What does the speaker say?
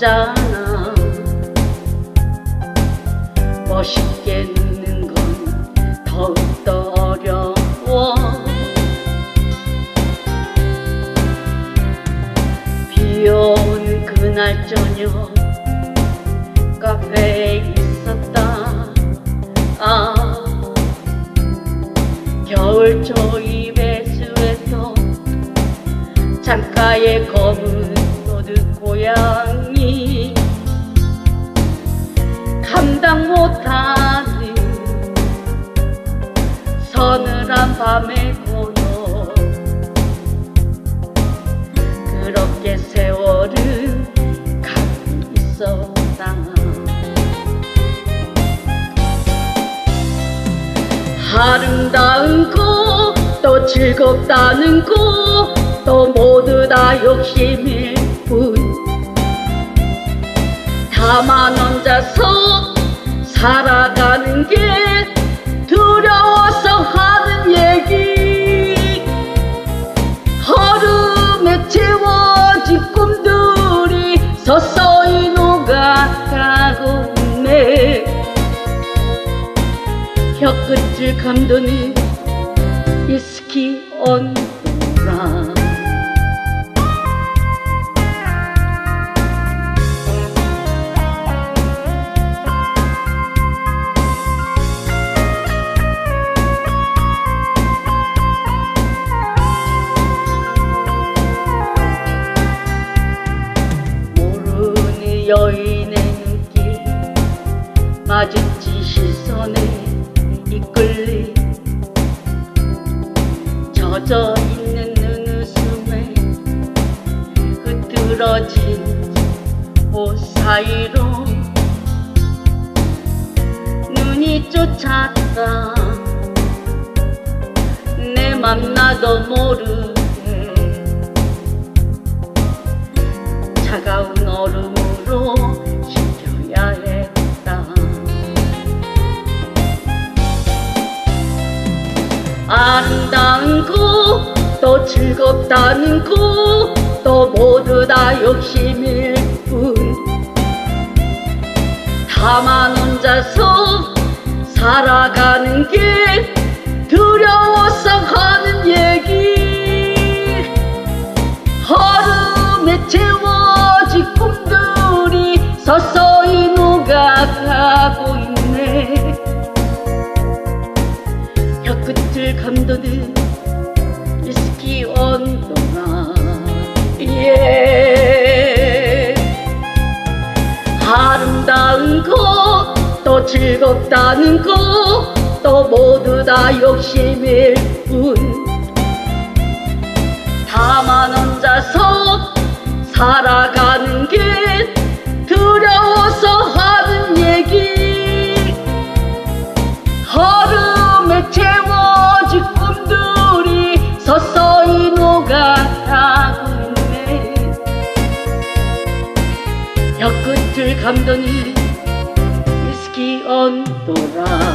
없잖아. 멋있겠는 건 더욱더 어려워. 비오는 그날 저녁 카페에 있었다. 아 겨울 초입에 스웨터 창가에 거물 서늘한 밤의 고요. 그렇게 세월은 가고 있었다. 아름다운 곳또 즐겁다는 곳또 모두 다 욕심일 뿐. 다만 혼자서 살아가는 게 서서히 녹아가고 있네. 혀끝을 감도는 위스키 온도라 여인의 눈길. 마주치 시선에 이끌리 젖어 있는 눈웃음에 흐트러진 옷 사이로 눈이 쫓았다 내 맘 나도 모르 아름다운 곳또 즐겁다는 곳또 모두 다 욕심일 뿐. 다만 혼자서 살아가는 게 즐겁다는 곳또 모두 다 욕심일 뿐. 다만 혼자서 살아가는 게 두려워서 하는 얘기. 얼음에 채워진 꿈들이 서서히 녹아가고 있네 혀끝을 감도는 অন্তরা।